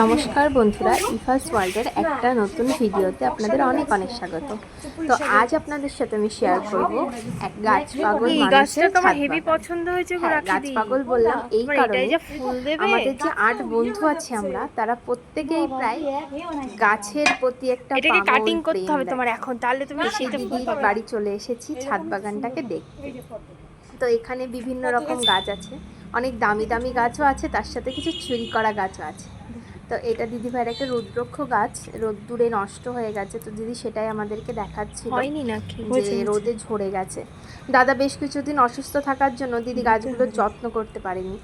নমস্কার বন্ধুরা ইফাস ওয়ার্ল্ডের একটা নতুন ভিডিওতে আপনাদের অনেক অনেক স্বাগত। তো আজ আপনাদের সাথে আমি শেয়ার করব এক গাছ পাগল গাছটা তোমার হেভি পছন্দ হয়েছে হ্যাঁ, গাছ পাগল বললাম এই কারণে আমাদের যে আট বন্ধু আছে আমরা তারা প্রত্যেকেই প্রায় গাছের প্রতি একটা এটাকে কাটিং করতে হবে তোমার এখন তাহলে তুমি সেই বাড়ি চলে এসেছি ছাদ বাগানটাকে দেখতে। তো এখানে বিভিন্ন রকম গাছ আছে অনেক দামি দামি গাছও আছে তার সাথে কিছু চুরি করা গাছও আছে। তো এটা দিদি ভাইয়ের একটা রুদ্রক্ষ গাছ রোদ্দুরে নষ্ট হয়ে গেছে। তো দিদি সেটাই আমাদেরকে দেখাচ্ছিল হয়নি নাকি? যে রোদে ঝরে গেছে। দাদা বেশ কিছুদিন অসুস্থ থাকার জন্য দিদি গাছগুলোর যত্ন করতে পারেনি।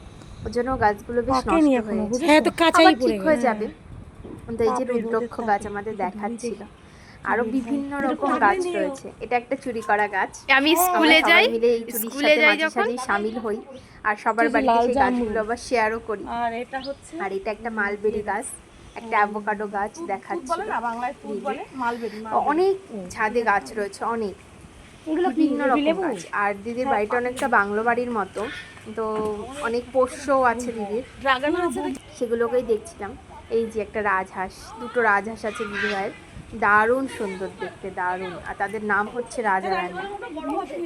ওর জন্য গাছগুলো বেশ নষ্ট হয়ে গেছে। হ্যাঁ, তো কাঁচাই ঠিক হয়ে যাবে। তো এই যে রুদ্রক্ষ গাছ আমাদের দেখাচ্ছিল। আরও বিভিন্ন রকম গাছ রয়েছে। এটা একটা চুরি করা গাছ। আমি স্কুলে যাই মিলে এই চুরির স্কুলে সাথে যাই মাঝে শামিল হই। আর সবার বাড়িতে সেই গাছগুলো আবার শেয়ারও করি। আর এটা হচ্ছে আর এটা একটা মালবেরি গাছ একটা অ্যাভোকাডো গাছ দেখাচ্ছি। বলে না বাংলায় ফুল বলে মালবেরি অনেক ছাদে গাছ রয়েছে অনেক। এগুলো বিভিন্ন রকম গাছ। আর দিদির বাড়িটা অনেকটা বাংলো বাড়ির মতো তো অনেক পোষ্যও আছে দিদির। সেগুলোকেই দেখছিলাম। এই যে একটা রাজহাঁস দুটো রাজহাঁস আছে দিদি ভাইয়ের দারুণ সুন্দর দেখতে দারুণ। আর তাদের নাম হচ্ছে রাজা রানী।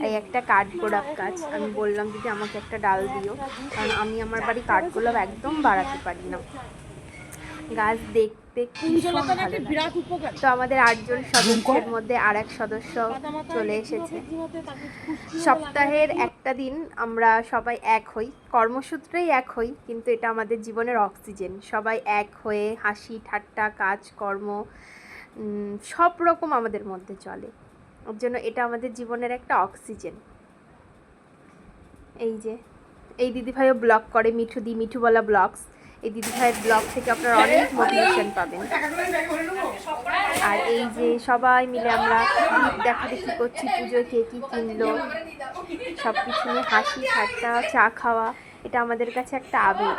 এই একটা কাঠগোলাপ গাছ। আমি বললাম দিদি আমাকে একটা ডাল দিও। কারণ আমি আমার বাড়ি কাঠগোলাপ একদম বাড়াতে পারি না। গাছ দেখতে তো আমাদের আটজন সদস্যের মধ্যে আর এক সদস্য চলে এসেছে। সপ্তাহের একটা দিন আমরা সবাই এক হই। কর্মসূত্রেই এক হই কিন্তু এটা আমাদের জীবনের অক্সিজেন। সবাই এক হয়ে হাসি ঠাট্টা কাজ কর্ম সব রকম আমাদের মধ্যে চলে। ওর জন্য এটা আমাদের জীবনের একটা অক্সিজেন। এই যে, এই দিদিভাইও ব্লগ করে, মিঠু দি মিঠুবলা ব্লগস। এই দিদিভাইয়ের ব্লগ থেকে আপনারা অনেক মোটিভেশন পাবেন। আর এই যে সবাই মিলে আমরা দেখা দেখি করছি, পুজোয় কে কী কিনলো সব কিছু নিয়ে হাসি ঠাট্টা, চা খাওয়া, এটা আমাদের কাছে একটা আবেগ।